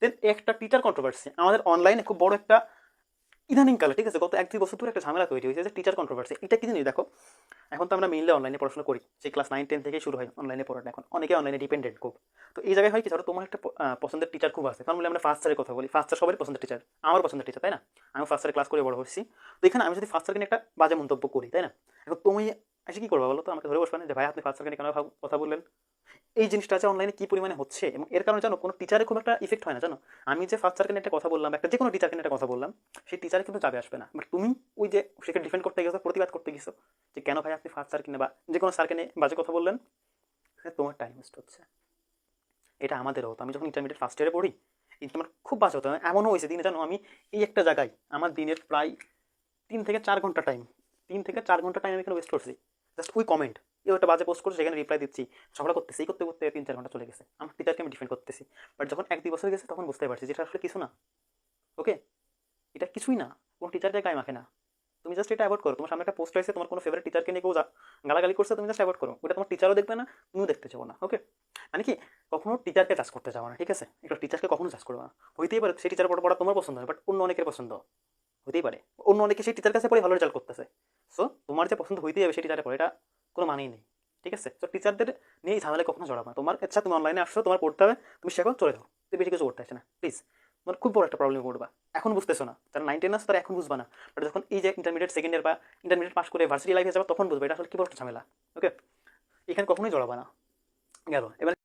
দেন একটা teacher controversy আমাদের অনলাইনে খুব বড় একটা ইদানিংকালে ঠিক আছে, গত এক দুই বছর ধরে একটা ঝামেলা তৈরি হয়েছে যে টিচার কন্ট্রোভার্সি এটা কি জিনিস দেখো, এখন তো আমরা মেইনলি অনলাইনে পড়াশোনা করি সেই ক্লাস নাইন টেন থেকেই শুরু হয় অনলাইনে পড়াটা এখন, অনেকে অনলাইনে ডিপেন্ডেন্ট খুব। তো এই জায়গায় হয় কি, ধরো, তোমার একটা পছন্দের টিচার খুব আছে কারণ বলে আমরা ফার্স্ট স্যারের কথা বলি ফার্স্ট স্যার সবারই পছন্দের টিচার আমার পছন্দের টিচার তাই না? আমি ফার্স্ট স্যারে ক্লাস করে বড় হচ্ছি তো এখানে আমি যদি ফার্স্ট স্যারকে একটা বাজে মন্তব্য করি, তাই না? এখন তুমি এসে কি করবা বলো তো, আমাকে ধরে বসবে না যে, ভাই, আপনি ফার্স্ট স্যারকে কেন কথা বললেন? এই জিনিসটা আছে অনলাইনে কি পরিমাণে হচ্ছে এবং এর কারণে জানো কোনো টিচারে খুব একটা ইফেক্ট হয় না, জানো? আমি যে ফার্স্ট স্যারকে নিয়ে একটা কথা বললাম, একটা যে কোনো টিচারকে একটা কথা বললাম, সেই টিচারে কিন্তু যাবে, আসবে না। বাট তুমি ওই যে সেকে ডিফেন্ড করতে গেছো, প্রতিবাদ করতে গেছো, যে কেন ভাই আপনি ফার্স্ট স্যারকে বা যে কোনো স্যারকে নিয়ে বাজে কথা বললেন তোমার টাইম ওয়েস্ট হচ্ছে। এটা আমাদেরও হতো। আমি যখন ইন্টারমিডিয়েট ফার্স্ট ইয়ারে পড়ি আমার খুব বাজে হতো। এমনও হয়েছে দিনে, জানো, আমি এই একটা জায়গায় আমার দিনের প্রায় তিন থেকে চার ঘণ্টা টাইম তিন থেকে চার ঘণ্টা টাইম এখানে ওয়েস্ট করছি। জাস্ট ওই কমেন্ট এই একটা বাজে পোস্ট করছে, সেখানে রিপ্লাই দিচ্ছি। ঝগড়া করতেছি করতে করতে তিন চার ঘণ্টা চলে গেছে। আমার টিচারকে আমি ডিফেন্ড করতেছি। বাট যখন এক দুই বছর গেছে, তখন বুঝতে পারছি যেটা আসলে কিছু না। ওকে এটা কিছুই না। কোনো টিচারকে গায়ে মাখে না। তুমি জাস্ট এটা অ্যাভয়েড করো। তোমার সামনে একটা পোস্ট হয়েছে তোমার কোনো ফেভারিট টিচারকে নিয়ে কেউ গালাগালি করছে, তুমি জাস্ট অ্যাভয়েড করো। ওটা তোমার টিচারও দেখবে না, তুমিও দেখতে চাও না। ওকে মানে কি? কখনো টিচারকে চাষ করতে যাও না, ঠিক আছে? একটা টিচারকে কখনো চাষ করবে না। হইতেই পারে, সেই টিচার পড়া পড়া তোমার পছন্দ হয় বাট অন্য অনেকের পছন্দ। হতেই পারে। অন্য অনেকে সেই টিচার কাছে পড়ে ভালো রেজাল্ট করতেছে। সো তোমার যে পছন্দ হইতেই হবে সেই টিচারে পড়ে। এটা কোনো মানেই নেই, ঠিক আছে? তো টিচারদের নিয়ে এই কখনো জড়াবো না। তোমার ইচ্ছা, তুমি অনলাইনে আসছো, তোমার পড়তে হবে, তুমি শেখো, চলে যাও। তুমি বেশি কিছু করতে আসছে না প্লিজ তোমার খুব বড় একটা প্রবলেম করবা এখন বুঝতেছো না। যারা নাইন টেন তারা এখন বুঝবা না। বাট যখন এই যে ইন্টারমিডিয়েট সেকেন্ড ইয়ার বা ইন্টারমিডিয়েট পাস করে ভার্সিটি লাইফে যাবে, তখন বুঝবে এটা আসলে কী বড় একটা ঝামেলা ওকে এখানে কখনোই জড়াবা না। গেল। এবার